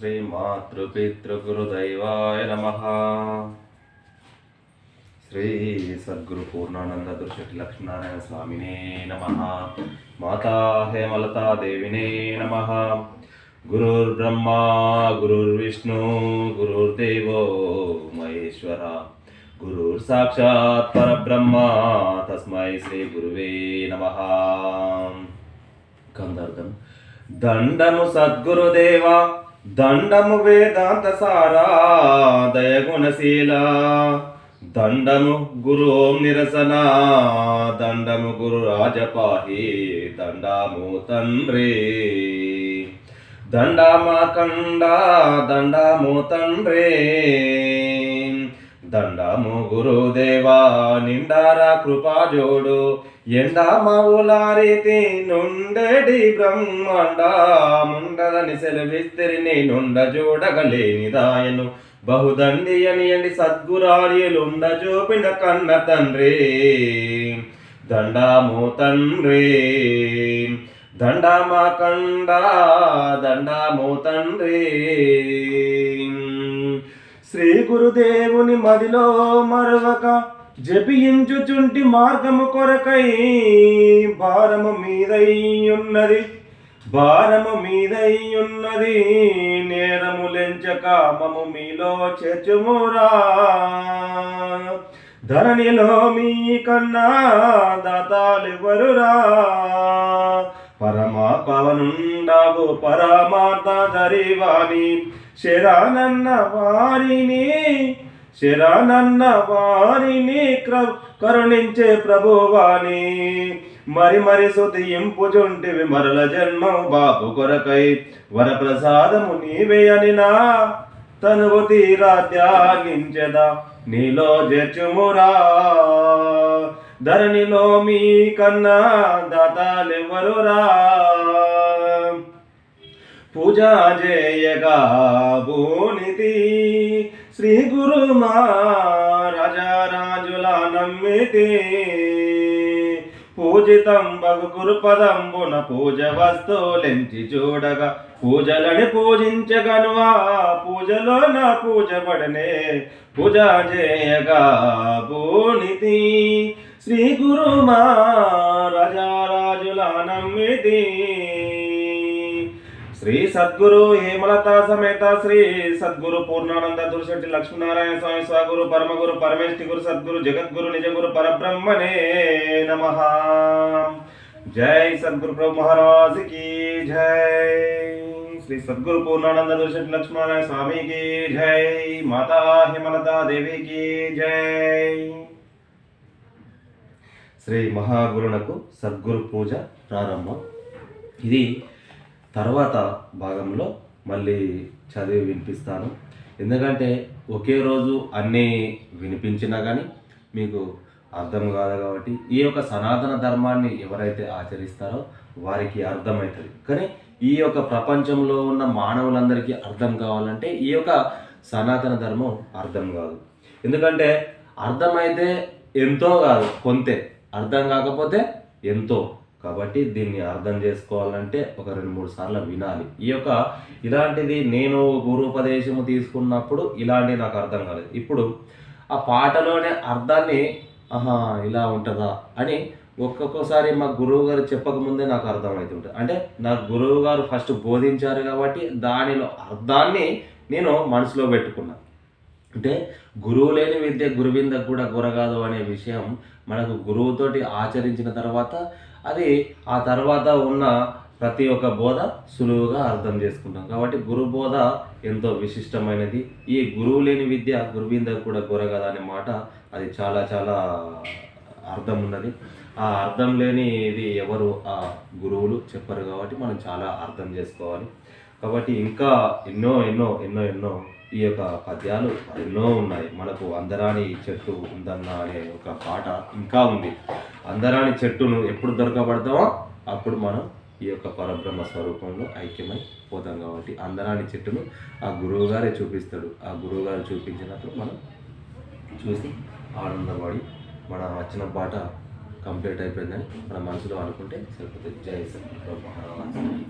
శ్రీమాతృపితృగురుదైవాయ నమ. శ్రీ సద్గురు పూర్ణానంద దుర్శటి లక్ష్మీనారాయణ స్వామినే నమ. మాతా హేమలతా దేవినే నమ. గురుర్బ్రహ్మా గురుర్విష్ణు గురుర్దేవో మహేశ్వర. గురుర్ సాక్షాత్ పరబ్రహ్మ తస్మై శ్రీ గురువే నమ. కందార్థం దండము సద్గురుదేవా దండము వేదాంత సారా దయగుణశీల దండము గురు నిరసన దండము గురు రాజపాహి దండము తండ్రి. దండమా కండ దండము తండ్రి. దండము గురుదేవా నిండారా కృపా జోడు. ఎండామవులారీతి నుండెడి బ్రహ్మాండముండదని ముండదని సెలవిస్తిరిని నుండ చూడగలేనిదాయను బహుదండి అని అండి సద్గురార్యులుండ చూపిన కన్న తండ్రి. దండాము తండ్రి. దండామా కండ దండాము తండ్రి. శ్రీ గురుదేవుని మదిలో మరొక జపించుచుంటి మార్గము కొరకై భారము మీదయ్యున్నది భారము మీదయ్యున్నది నేరము లెంచక మము మీలో చెచుమురా ధరణిలో మీ కన్నా దాతాలెవరురా? పరమా పవనుండవు పరమాత జరివాణి శరానన్న వారిని శరానన్న వారిని క్ర- కరుణించే ప్రభువాణి. మరి మరి సుతింపుచుంటివి మరల జన్మ బాపు కొరకై వరప్రసాదము నీవే అనినా తనువు తీరా త్యాగించదా. నీలో జచుమురా ధరణిలో మీ కన్నా దాతలెవ్వరురా పూజ చేయగా భూనితి శ్రీ గురు మా రాజారాజుల నమ్మితి. పూజితం బగు గురు పదంబున పూజ వస్తువులెంచి చూడగా పూజలని పూజించగనువా? పూజలో నా పూజపడనే పూజ చేయగా భూనితి శ్రీ గురు మా రాజారాజుల నమ్మితి శ్రీ సద్గురు హేమలత సమేత శ్రీ సద్గురు పూర్ణానంద దుర్శెట్టి లక్ష్మీనారాయణ స్వామి స్వగురు పరమగురు పరమేష్ఠి గురు సద్గురు జగద్గురు నిజగురు పరబ్రహ్మనే నమ. జై సద్గురు ప్రభు మహారాజ్కి జై. శ్రీ సద్గురు పూర్ణానంద దుర్శెట్టి లక్ష్మీనారాయణ స్వామికి జై. మాతా హేమలతా దేవికి జై. శ్రీ మహాగురునకు సద్గురు పూజ ప్రారంభం. ఇది తర్వాత భాగంలో మళ్ళీ చదివి వినిపిస్తాను. ఎందుకంటే ఒకే రోజు అన్నీ వినిపించినా కానీ మీకు అర్థం కాదు కాబట్టి ఈ యొక్క సనాతన ధర్మాన్ని ఎవరైతే ఆచరిస్తారో వారికి అర్థమవుతుంది కానీ ఈ యొక్క ప్రపంచంలో ఉన్న మానవులందరికీ అర్థం కావాలంటే ఈ యొక్క సనాతన ధర్మం అర్థం కాదు. ఎందుకంటే అర్థమైతే ఎంతో కాదు కొంతే. అర్థం కాకపోతే ఎంతో. కాబట్టి దీన్ని అర్థం చేసుకోవాలంటే ఒక రెండు మూడు సార్లు వినాలి. ఈ యొక్క ఇలాంటిది నేను గురుపదేశము తీసుకున్నప్పుడు ఇలాంటివి నాకు అర్థం కాలేదు. ఇప్పుడు ఆ పాటలోనే అర్థాన్ని ఆహా ఇలా ఉంటుందా అని ఒక్కొక్కసారి మా గురువు గారు చెప్పకముందే నాకు అర్థమవుతుంటుంది అంటే నా గురువు గారు ఫస్ట్ బోధించారు కాబట్టి దానిలో అర్థాన్ని నేను మనసులో పెట్టుకున్నాను అంటే గురువు లేని విద్య గురువిందకు కూడా గురగాదు అనే విషయం మనకు గురువుతోటి ఆచరించిన తర్వాత అది ఆ తర్వాత ఉన్న ప్రతి ఒక్క బోధ సులువుగా అర్థం చేసుకుంటాం. కాబట్టి గురు బోధ ఎంతో విశిష్టమైనది. ఈ గురువు లేని విద్య గురువింద కూడా గురగదు అనే మాట అది చాలా చాలా అర్థం ఉన్నది. ఆ అర్థం లేని ఇది ఎవరు ఆ గురువులు చెప్పరు కాబట్టి మనం చాలా అర్థం చేసుకోవాలి. కాబట్టి ఇంకా ఎన్నో ఎన్నో ఎన్నో ఎన్నో ఈ యొక్క పద్యాలు ఎన్నో ఉన్నాయి. మనకు అందరాని చెట్టు ఉందన్న అనే ఒక పాట ఇంకా ఉంది. అందరాని చెట్టును ఎప్పుడు దొరకబడతామో అప్పుడు మనం ఈ యొక్క పరబ్రహ్మ స్వరూపంలో ఐక్యమై పోతాం కాబట్టి అందరాని చెట్టును ఆ గురువు గారే చూపిస్తాడు. ఆ గురువు గారు చూపించినప్పుడు మనం చూసి ఆనందపడి మన వచ్చిన పాట కంప్లీట్ అయిపోయిందని మన మనసులో అనుకుంటే సరిపోతుంది. జై సత్య మహారాజ్.